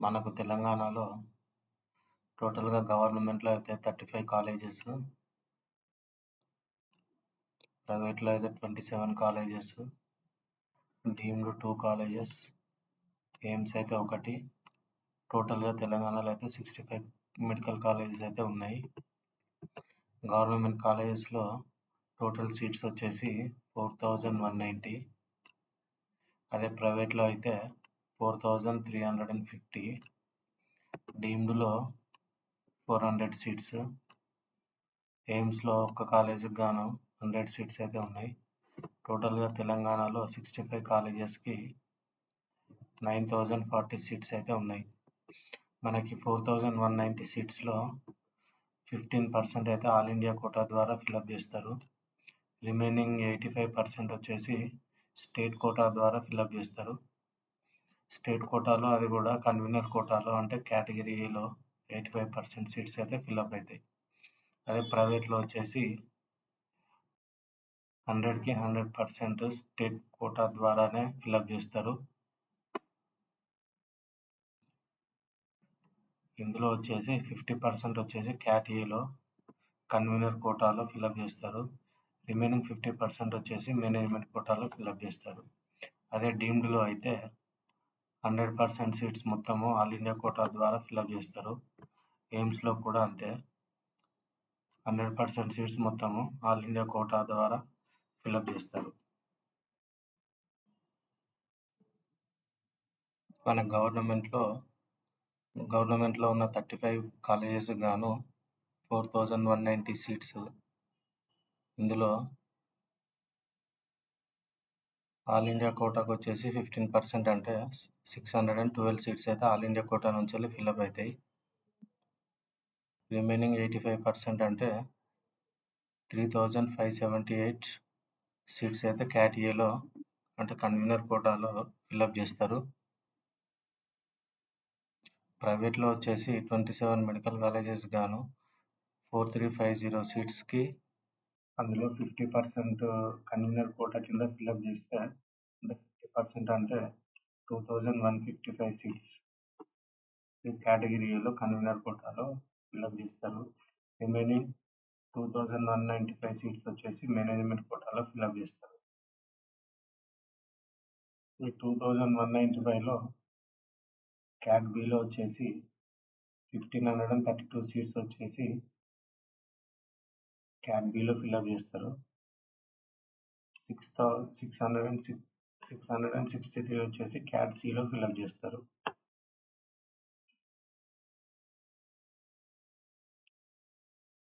మనకు తెలంగాణలో టోటల్‌గా గవర్నమెంట్‌లో అయితే 35 కాలేజెస్. ప్రైవేట్‌లో అయితే 27 colleges. Deemed two colleges. AIIMS అయితే ఒకటి. టోటల్‌గా తెలంగాణలో అయితే 65 మెడికల్ కాలేజెస్ అయితే ఉన్నాయి. గవర్నమెంట్ కాలేజెస్‌లో టోటల్ సీట్స్ వచ్చేసి 4190. అదే ప్రైవేట్‌లో అయితే four thousand three hundred and fifty డీమ్డ్లో four hundred seats. ఎయిమ్స్లో ఒక్క కాలేజీకి గాను హండ్రెడ్ సీట్స్ అయితే ఉన్నాయి. టోటల్గా తెలంగాణలో సిక్స్టీ ఫైవ్ కాలేజెస్కి నైన్ థౌజండ్ ఫార్టీ సీట్స్ అయితే ఉన్నాయి. మనకి ఫోర్ థౌజండ్ వన్ నైంటీ సీట్స్లో ఫిఫ్టీన్ పర్సెంట్ అయితే ఆల్ ఇండియా కోటా ద్వారా ఫిలప్ చేస్తారు. రిమైనింగ్ ఎయిటీ ఫైవ్ పర్సెంట్ వచ్చేసి స్టేట్ కోటా ద్వారా ఫిలప్ చేస్తారు. స్టేట్ కోటాలో అది కూడా కన్వీనర్ కోటాలో అంటే కేటగిరీలో ఎయిటీ ఫైవ్ పర్సెంట్ సీట్స్ అయితే ఫిలప్ అవుతాయి అదే ప్రైవేట్‌లో వచ్చేసి 100కి 100% స్టేట్ కోటా ద్వారానే ఫిలప్ చేస్తారు. ఇందులో వచ్చేసి 50% వచ్చేసి క్యాట్ ఏలో కన్వీనర్ కోటాలో ఫిలప్ చేస్తారు. రిమైనింగ్ 50% వచ్చేసి మేనేజ్మెంట్ కోటాలో ఫిలప్ చేస్తారు. అదే డీమ్డ్‌లో అయితే 100% సీట్స్ మొత్తము ఆల్ ఇండియా కోటా ద్వారా ఫిలప్ చేస్తారు. ఎయిమ్స్‌లో కూడా అంతే. 100% సీట్స్ మొత్తము ఆల్ ఇండియా కోటా ద్వారా ఫిలప్ చేస్తారు. మన గవర్నమెంట్‌లో గవర్నమెంట్‌లో ఉన్న థర్టీ ఫైవ్ కాలేజెస్ గాను 4190 సీట్స్. ఇందులో ఆల్ ఇండియా కోటాకు వచ్చేసి ఫిఫ్టీన్ పర్సెంట్ అంటే six hundred and twelve seats అయితే ఆల్ ఇండియా కోటా నుంచి వెళ్ళి ఫిల్అప్ అవుతాయి రిమైనింగ్ ఎయిటీ ఫైవ్ పర్సెంట్ అంటే three thousand five seventy eight seats అయితే క్యాటిఏలో అంటే కన్వీనర్ కోటాలో ఫిల్అప్ చేస్తారు. ప్రైవేట్లో వచ్చేసి ట్వంటీ సెవెన్ మెడికల్ కాలేజెస్ గాను ఫోర్ త్రీ ఫైవ్ జీరో సీట్స్కి అందులో ఫిఫ్టీ పర్సెంట్ కన్వీనర్ కోటా కింద ఫిల్అప్ చేస్తే ఫిఫ్టీ పర్సెంట్ అంటే two thousand one fifty five seats ఈ కేటగిరీలో కన్వీనర్ కోటాలో ఫిల్అప్ చేస్తారు. Remaining two thousand one ninety five seats వచ్చేసి మేనేజ్మెంట్ కోటాలో ఫిల్అప్ చేస్తారు. ఈ టూ థౌజండ్ వన్ నైంటీ ఫైవ్లో క్యాట్ బిలో వచ్చేసి fifteen hundred and thirty two seats వచ్చేసి క్యాన్ బిలో ఫిల్అప్ చేస్తారు. Six thou six hundred and six six hundred and sixty three వచ్చేసి క్యాట్ సిలో ఫిల్అప్ చేస్తారు.